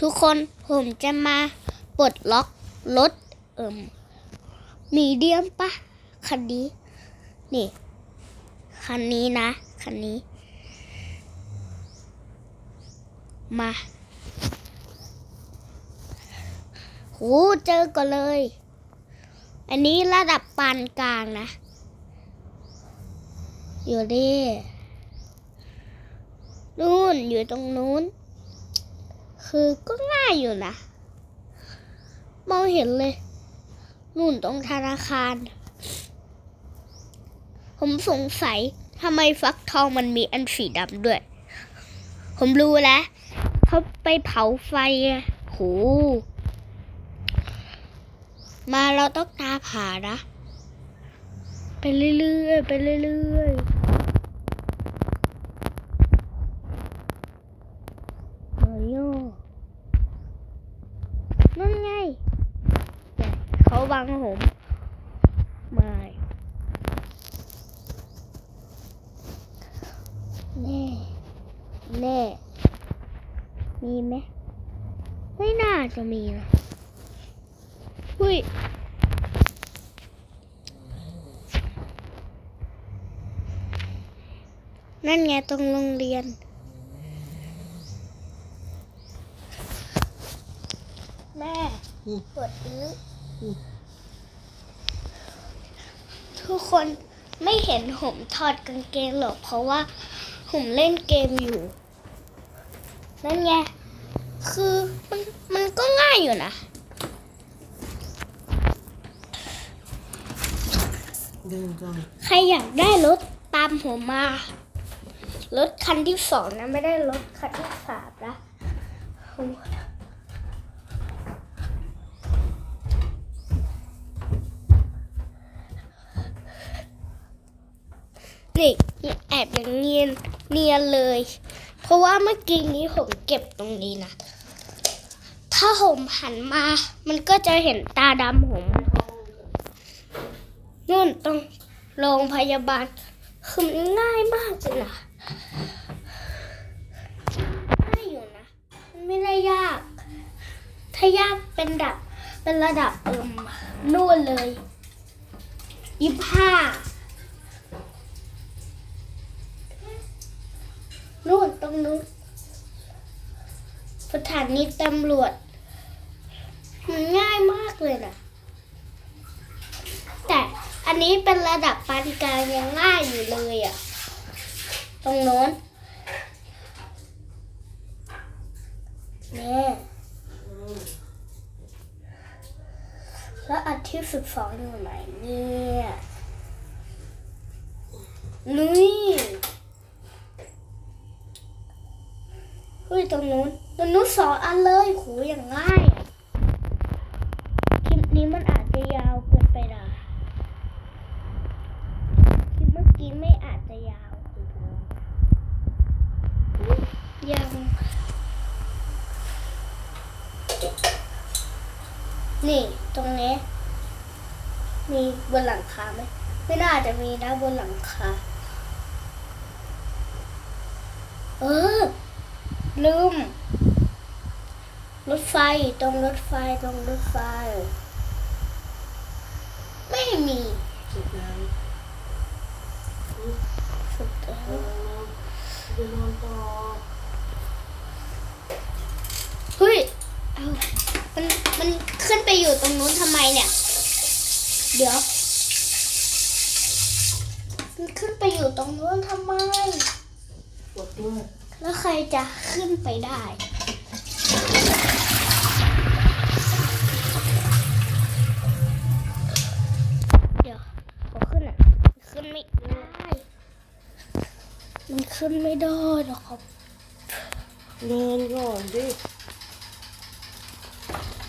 ทุกคนผมจะมาปลดล็อกรถเอิมมีเดียมปะคันนี้ นี่ คันนี้นะ คันนี้ มาโหเจอก่อนเลย อันนี้ระดับปานกลางนะ อยู่ดินู่นอยู่ตรงนู้น คือก็ง่ายอยู่นะ มองเห็นเลย นู่นตรงธนาคาร ผมสงสัยทำไมฟักทองมันมีอันสีดำด้วย ผมรู้แล้วเขาไปเผาไฟอะโหมาเราต้องตาผ่านะ ไปเรื่อยๆ ไปเรื่อยๆมาริโอนั่นไงเนี่ยเขาบังผมไม่แน่ แน่ มีไหม ไม่น่าจะมีนะอุ้ย นั่นไงตรงโรงเรียน แม่อืมปวดอื้ออมทุกคนไม่เห็นผมถอดกางเกงหรอกเพราะว่าผมเล่นเกมอยู่ นั่นไง คือมันมันก็ง่ายอยู่นะ เดินก่อน ใครอยากได้รถตามผมมา รถคันที่สองนะไม่ได้รถคันที่สามนะนี่แอบอย่างเนียนเนียนเลย เพราะว่าเมื่อกี้นี้ผมเก็บตรงนี้นะ ถ้าผมหันมา มันก็จะเห็นตาดำผมนู่นตรงโรงพยาบาล คือมันง่ายมากเลยนะ ง่ายอยู่นะ มันไม่ได้ยาก ถ้ายากเป็นดับ เป็นระดับเอิมนู่นเลยยี่ห้านู่นตรงนู้นสถานีตำรวจ มันง่ายมากเลยนะแต่อันนี้เป็นระดับปานกลางยังง่ายอยู่เลยอะ ตรงโน้นนี่แล้วอันที่สิบสองอยู่ไหนเนี่ยนี่เฮ้ยตรงนู้นตรงนู้นสองอันเลยโหอย่างง่ายอะคลิปนี้มันอาจจะยาวเกินไปนะ คลิปเมื่อกี้ไม่อาจจะยาวยังนี่ ตรงนี้ มีบนหลังคาไหมไม่น่าจะมีนะบนหลังคา เออ ลืม รถไฟตรงรถไฟตรงรถไฟ ไม่มีสุดแล้วสุดแล้วเดินนอนต่อ เฮ้ย เอามัน มัน ขึ้นไปอยู่ตรงนู้นทำไมเนี่ย เดี๋ยว มันขึ้นไปอยู่ตรงนู้นทำไม ปวดด้วยแล้วใครจะขึ้นไปได้ เดี๋ยวขอขึ้นอะ ขึ้นไม่ได้ มันขึ้นไม่ได้หรอกครับ เดินก่อนดิ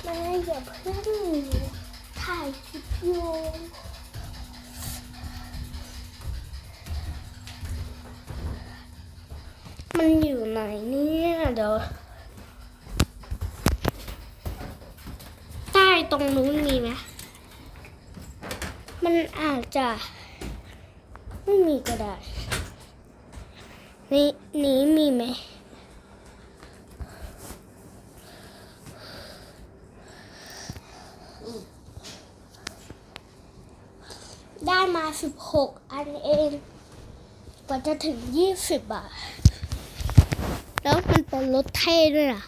ม่อย่าเพิ่งถ่ายคลิปอยู่มันอยู่ไหนเนี่ยเดี๋ยวใต้ตรงนู้นมีไหมมันอาจจะ ไม่มีก็ได้ นี่นี้มีไหม มา สิบหกอันเองกว่าจะถึงยี่สิบอะ แล้วมันเป็นรถเท่ด้วยนะ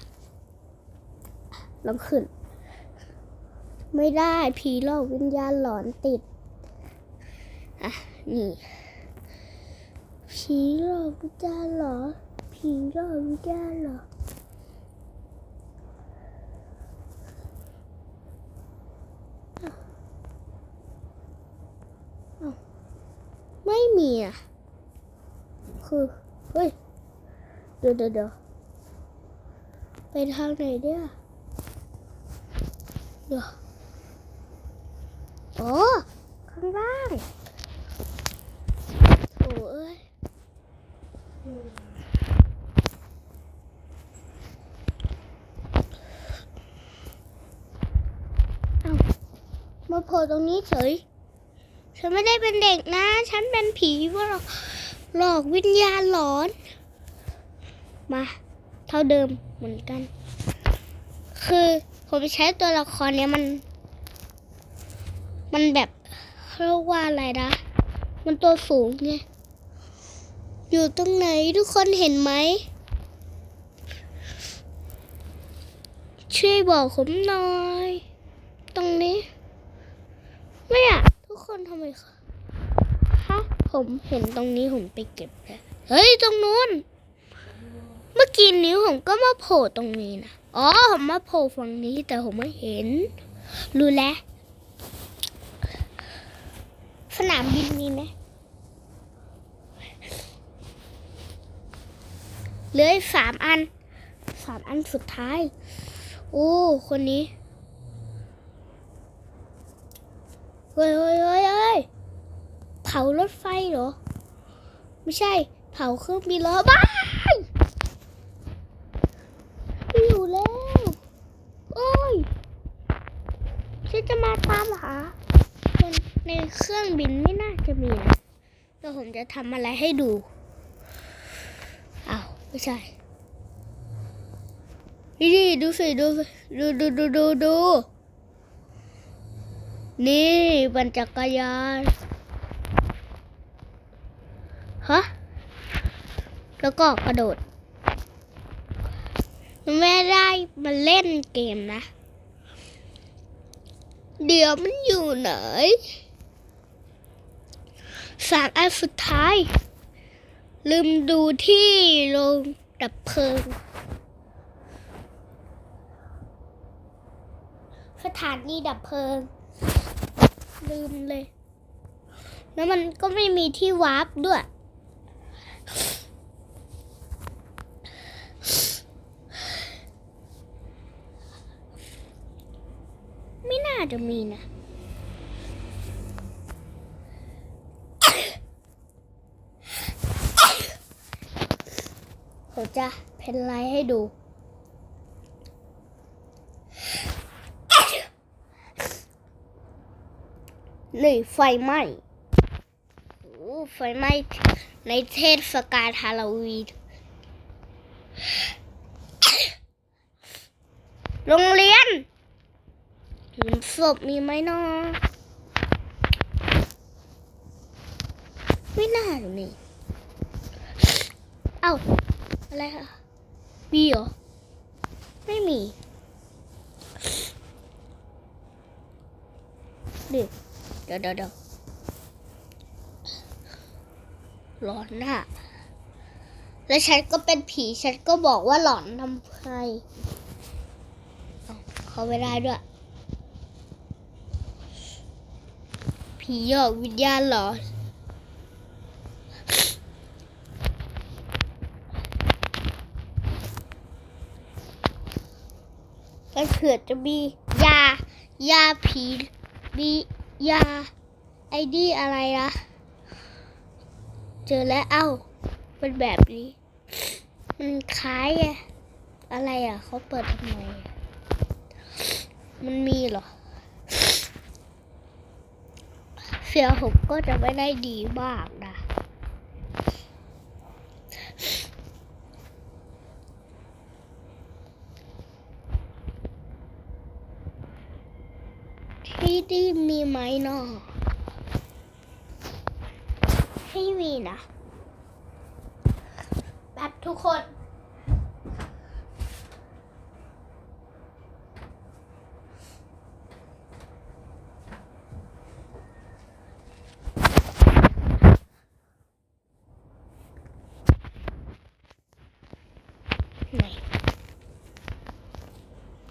ลองขึ้น ไม่ได้ผีหลอกวิญญาณหลอนติด อะ นี่ผีหลอกวิญญาณหลอนผีหลอกวิญญาณหลอนอ้าวอ้าวไม่มีอะ คือ เฮ้ย เดี๋ยวเดี๋ยวไปทางไหนเนี่ยเดี๋ยวโอ้ข้างล่างโอ้เอ้ยเอามาโผล่ตรงนี้เฉย ฉันไม่ได้เป็นเด็กนะ ฉันเป็นผีพว่าหลอก หลอกวิญญาณหลอน มา เท่าเดิมเหมือนกัน คือผมใช้ตัวละครเนี้ยมัน มันแบบเรียกว่าอะไรนะ มันตัวสูงไงอยู่ตรงไหนทุกคนเห็นไหม ช่วยบอกผมหน่อย ตรงนี้ ไม่อะทุกคนทำไมคะฮะ ผมเห็นตรงนี้ผมไปเก็บแล้วเฮ้ยตรงนู้น เมื่อกี้นิ้วผมก็มาโผล่ตรงนี้นะอ๋อผมมาโผล่ฝั่งนี้แต่ผมไม่เห็น รู้แล้ว สนามบินมีไหมเหลืออีกสามอันสามอันสุดท้าย โอ้ คนนี้ เฮ้ยเฮ้ยเฮ้ย เผารถไฟเหรอ ไม่ใช่ เผาเครื่องบินเหรอบ้ายไม่อยู่แล้วโอ้ยฉันจะมาตามหาคนในเครื่องบินไม่น่าจะมีนะแต่ผมจะทำอะไรให้ดูอ้าวไม่ใช่นี่ดูสิดูดูดูดูดูดูนี่ปั่นจักรยาน ฮะแล้วก็กระโดดไม่ได้มาเล่นเกมนะ เดี๋ยวมันอยู่ไหนสามอันสุดท้าย ลืมดูที่โรงดับเพลิง สถานีดับเพลิง ลืมเลย แล้วมันก็ไม่มีที่วาร์ปด้วย ไม่น่า จะมีนะผมจะเพนไลท์ให้ดูนี่ไฟไหม้โอ้ไฟไหม้ในเทศกาลฮาโลวีนโรงเรียน หลุมศพมีไหมนาะไม่น่าจะมีเอ้า อะไรคะมีเหรอ ไม่มีเดี๋ยวเดี๋ยวเดี๋ยวหลอนน่ะ แล้วฉันก็เป็นผี ฉันก็บอกว่าหลอนทำไมเอ้าเขาไม่ได้ด้วย ผีหยอกวิญญาณหรอก็เผื่อจะมียายาผีมียาไอดีอะไรนะเจอแล้วเอ้าเป็นแบบนี้ มันคล้ายอะอะไรอะเขาเปิดทำไมมันมีเหรอ เสียงผมก็จะไม่ได้ดีมากนะ ที่นี่มีไหมเนาะให้มีนะแบบทุกคน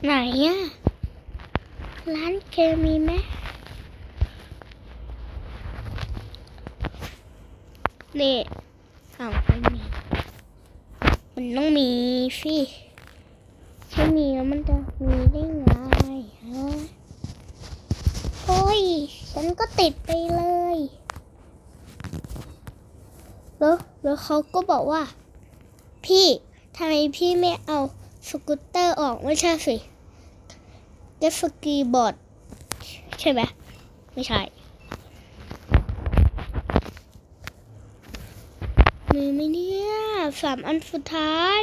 ไหนอะร้านเคมีไหมนี่อ้าวไม่มี มันต้องมีสิถ้ามีแล้วมันจะมีได้ไงฮะโอ้ย ฉันก็ติดไปเลยแล้วแล้วเขาก็บอกว่า พี่ทำไมพี่ไม่เอาสกูตเตอร์ออกไม่ใช่สิ เจตสกีบอร์ดใช่ไหมไม่ใช่มีไหมเนี่ยสามอันสุดท้าย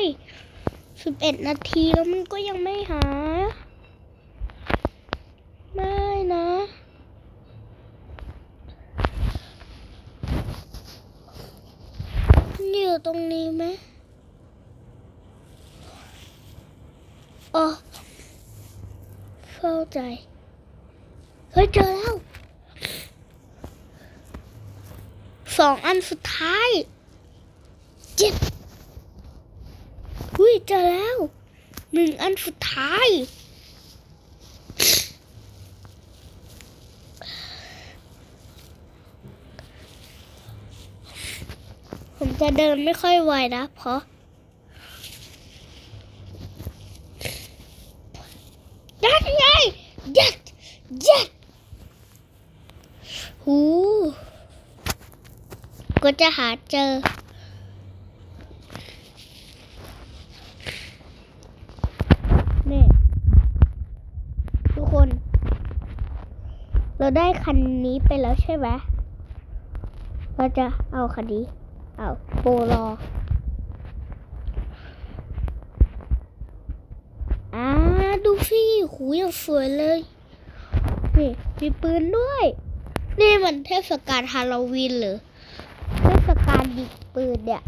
สิบเอ็ดนาทีแล้วมันก็ยังไม่หายม่นะอยู่ตรงนี้ไหมอ๋อเข้า ใจ เฮ้ยเจอแล้ว สองอันสุดท้าย เจ็ดอุ้ยเจอแล้ว หนึ่งอันสุดท้าย ผมจะเดินไม่ค่อยไวนะ เพราะยัดไงยัดยัดหูก็ จะหาเจอ นี่ทุกคน เราได้คันนี้ไปแล้วใช่ไหมเราจะเอาคันนี้ เอาโปรออ่าดูสิหูยังสวยเลย นี่ มีปืนด้วย นี่มันเทศกาลฮาโลวีนหรือ กาลยิงปืนเนี่ย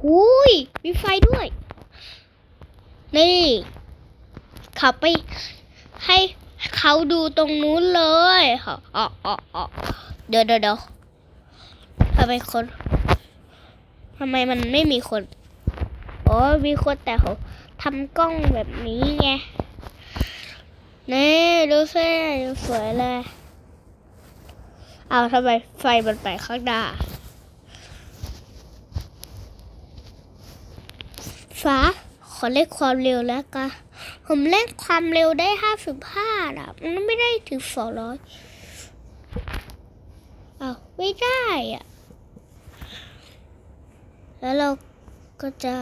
หุยมีไฟด้วย นี่ ขับไปให้เขาดูตรงนู้นเลยอ๋ออ๋ออ๋ออ๋อเดี๋ยวเดี๋ยวเดี๋ยวทำไมคนทำไมมันไม่มีคนอ๋อมีคนแต่เขาทำกล้องแบบนี้ไงนี่ดูสิสวยเลย เอาทำไมไฟมันไปข้างหน้า ฟ้า ขอเล่นความเร็วแล้วกันผมเล่นความเร็วได้ห้าสิบห้าอะ มันไม่ได้ถึงสองร้อยเอาไม่ได้อะ แล้วเราก็จะ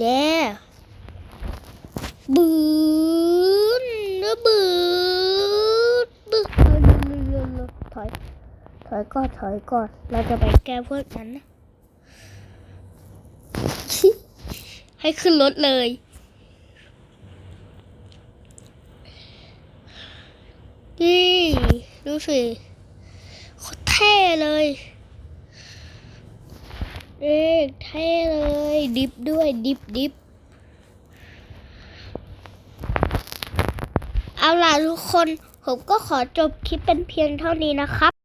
เย้บืนนะบืนบืนถอยถอยก่อนถอยก่อน เราจะไปแก้พวกนั้นนะ ให้ขึ้นรถเลยนี่ดูสิโคตรเท่เลย เอ๊เท่เลย ดิฟด้วยดิฟดิฟเอาล่ะทุกคน ผมก็ขอจบคลิปเป็นเพียงเท่านี้นะครับ